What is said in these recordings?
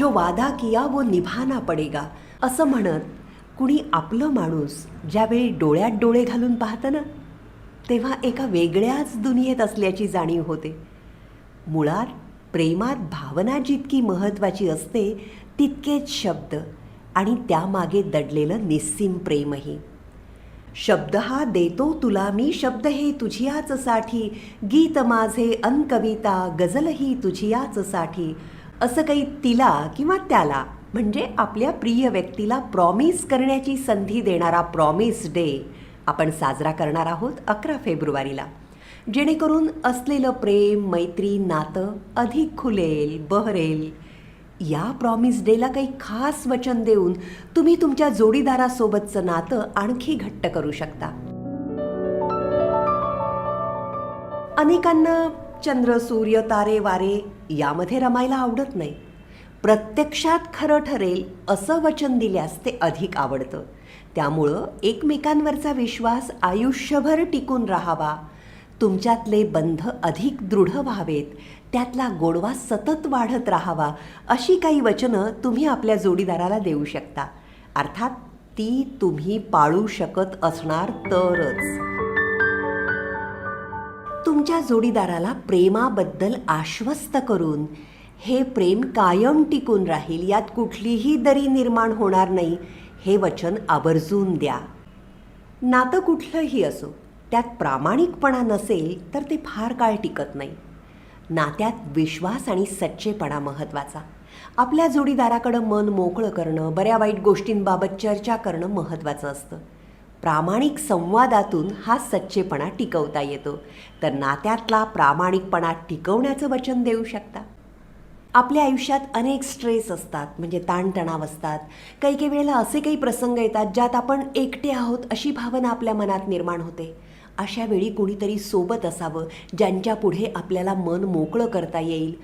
जो वादा किया वो निभाना पडेगा. असं म्हणत कुणी आपलं माणूस ज्यावेळी डोळ्यात डोळे घालून पाहतं ना तेव्हा एका वेगळ्याच दुनियेत असल्याची जाणीव होते. मुळात प्रेमात भावना जितकी महत्त्वाची असते तितकेच शब्द आणि त्यामागे दडलेलं निस्सीम प्रेमही. शब्द हा देतो तुला मी शब्द हे तुझियाच साठी गीत माझे अनकविता गझलही तुझियाचसाठी तुझियाच साठी असं काही तिला किंवा त्याला म्हणजे आपल्या प्रिय व्यक्तीला प्रॉमिस करण्याची संधी देणारा प्रॉमिस डे आपण साजरा करणार आहोत अकरा फेब्रुवारीला. जेणेकरून असलेलं प्रेम मैत्री नातं अधिक खुलेल बहरेल. या प्रॉमिस डेला काही खास वचन देऊन तुम्ही तुमच्या जोडीदारासोबतचं नातं आणखी घट्ट करू शकता. अनेकांना चंद्र सूर्य तारे वारे यामध्ये रमायला आवडत नाही. प्रत्यक्षात खरं ठरेल असं वचन दिल्यास ते अधिक आवडतं. त्यामुळं एकमेकांवरचा विश्वास आयुष्यभर टिकून राहावा. तुमच्यातले बंध अधिक दृढ व्हावेत. त्यातला गोडवा सतत वाढत राहावा अशी काही वचनं तुम्ही आपल्या जोडीदाराला देऊ शकता. अर्थात ती तुम्ही पाळू शकत असणार तरच. तुमच्या जोडीदाराला प्रेमाबद्दल आश्वस्त करून हे प्रेम कायम टिकून राहील यात कुठलीही दरी निर्माण होणार नाही हे वचन आवर्जून द्या. नातं कुठलंही असो त्यात प्रामाणिकपणा नसेल तर ते फार काळ टिकत नाही. नात्यात विश्वास आणि सच्चेपणा महत्त्वाचा. आपल्या जोडीदाराकडं मन मोकळं करणं बऱ्या वाईट गोष्टींबाबत चर्चा करणं महत्त्वाचं असतं. प्रामाणिक संवादातून हा सच्चेपणा टिकवता येतो. तर नात्यातला प्रामाणिकपणा टिकवण्याचं वचन देऊ शकता. आपल्या आयुष्यात अनेक स्ट्रेस असतात म्हणजे ताणतणाव असतात. काही काही वेळेला असे काही प्रसंग येतात ज्यात आपण एकटे आहोत अशी भावना आपल्या मनात निर्माण होते. अशा वेळी कुणीतरी सोबत असावं ज्यांच्या पुढे आपल्याला मन मोकळं करता येईल.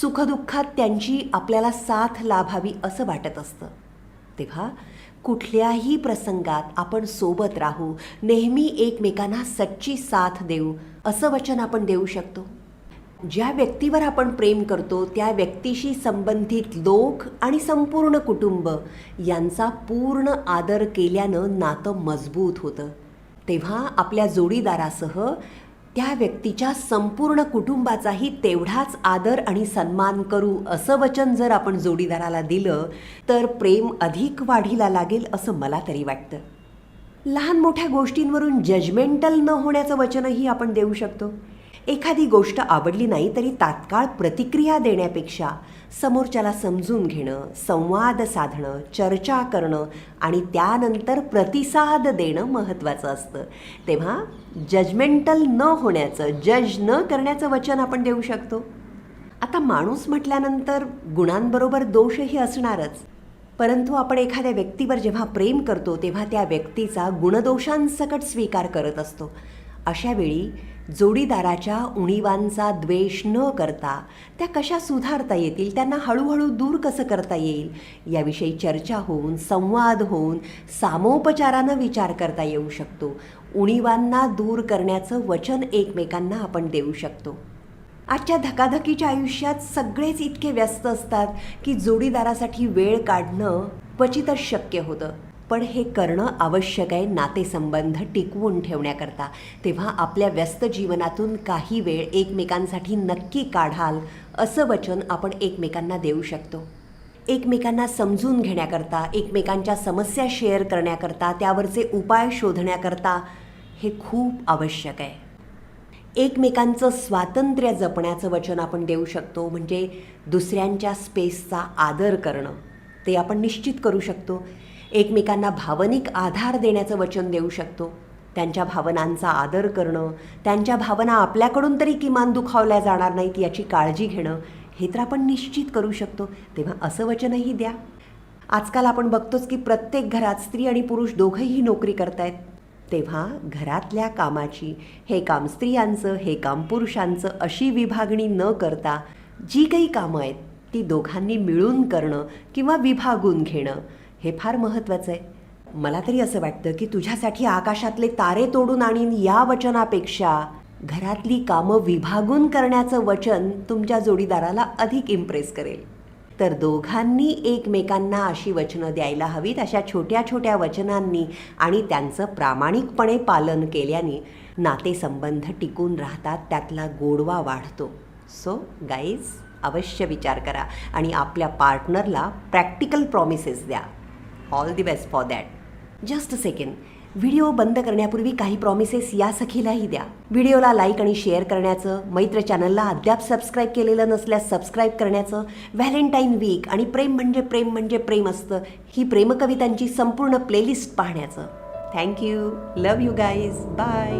सुखदुःखात त्यांची आपल्याला साथ लाभावी असं वाटत असतं. तेव्हा कुठल्याही प्रसंगात आपण सोबत राहू नेहमी एकमेकांना सच्ची साथ देऊ असं वचन आपण देऊ शकतो. ज्या व्यक्तीवर आपण प्रेम करतो त्या व्यक्तीशी संबंधित लोक आणि संपूर्ण कुटुंब यांचा पूर्ण आदर केल्यानं नातं मजबूत होतं. तेव्हा आपल्या जोडीदारासह त्या व्यक्तीच्या संपूर्ण कुटुंबाचाही तेवढाच आदर आणि सन्मान करू असं वचन जर आपण जोडीदाराला दिलं तर प्रेम अधिक वाढीला लागेल असं मला तरी वाटतं. लहान मोठ्या गोष्टींवरून जजमेंटल न होण्याचं वचनही आपण देऊ शकतो. एखादी गोष्ट आवडली नाही तरी तात्काळ प्रतिक्रिया देण्यापेक्षा समोरच्याला समजून घेणं संवाद साधणं चर्चा करणं आणि त्यानंतर प्रतिसाद देणं महत्त्वाचं असतं. तेव्हा जजमेंटल न होण्याचं जज न करण्याचं वचन आपण देऊ शकतो. आता माणूस म्हटल्यानंतर गुणांबरोबर दोषही असणारच. परंतु आपण एखाद्या व्यक्तीवर जेव्हा प्रेम करतो तेव्हा त्या व्यक्तीचा गुणदोषांसकट स्वीकार करत असतो. अशावेळी जोडीदाराच्या उणीवांचा द्वेष न करता त्या कशा सुधारता येतील त्यांना हळूहळू दूर कसं करता येईल याविषयी चर्चा होऊन संवाद होऊन सामोपचारानं विचार करता येऊ शकतो. उणीवांना दूर करण्याचं वचन एकमेकांना आपण देऊ शकतो. आजच्या धकाधकीच्या आयुष्यात सगळेच इतके व्यस्त असतात की जोडीदारासाठी वेळ काढणं क्वचितच शक्य होतं. पण हे करणं आवश्यक आहे नातेसंबंध टिकवून ठेवण्याकरता. तेव्हा आपल्या व्यस्त जीवनातून काही वेळ एकमेकांसाठी नक्की काढाल असं वचन आपण एकमेकांना देऊ शकतो. एकमेकांना समजून घेण्याकरता एकमेकांच्या समस्या शेअर करण्याकरता त्यावरचे उपाय शोधण्याकरता हे खूप आवश्यक आहे. एकमेकांचं स्वातंत्र्य जपण्याचं वचन आपण देऊ शकतो म्हणजे दुसऱ्यांच्या स्पेसचा आदर करणं. ते आपण निश्चित करू शकतो. एकमेकांना भावनिक आधार देण्याचं वचन देऊ शकतो. त्यांच्या भावनांचा आदर करणं त्यांच्या भावना आपल्याकडून तरी किमान दुखावल्या जाणार नाहीत याची काळजी घेणं हे तर आपण निश्चित करू शकतो. तेव्हा असं वचनही द्या. आजकाल आपण बघतोच की प्रत्येक घरात स्त्री आणि पुरुष दोघंही नोकरी करतायत. तेव्हा घरातल्या कामाची हे काम स्त्रियांचं हे काम पुरुषांचं अशी विभागणी न करता जी काही कामं आहेत ती दोघांनी मिळून करणं किंवा विभागून घेणं हे फार महत्त्वाचं आहे. मला तरी असं वाटतं की तुझ्यासाठी आकाशातले तारे तोडून आणीन या वचनापेक्षा घरातली कामं विभागून करण्याचं वचन तुमच्या जोडीदाराला अधिक इम्प्रेस करेल. तर दोघांनी एकमेकांना अशी वचनं द्यायला हवीत अशा छोट्या छोट्या वचनांनी आणि त्यांचं प्रामाणिकपणे पालन केल्याने नातेसंबंध टिकून राहतात त्यातला गोडवा वाढतो. सो गाईज अवश्य विचार करा आणि आपल्या पार्टनरला प्रॅक्टिकल प्रॉमिसेस द्या. All the best for that just a second video बंद करण्यापूर्वी काही प्रॉमिसेस या सखीलाही द्या. व्हिडिओला लाईक आणि शेअर करण्याचं मैत्र चॅनलला अद्याप सबस्क्राईब केलेलं नसल्यास सबस्क्राईब करण्याचं व्हॅलेंटाईन वीक आणि प्रेम म्हणजे प्रेम म्हणजे प्रेम असतं ही प्रेमकवितांची संपूर्ण प्लेलिस्ट पाहण्याचं. Thank you love you guys bye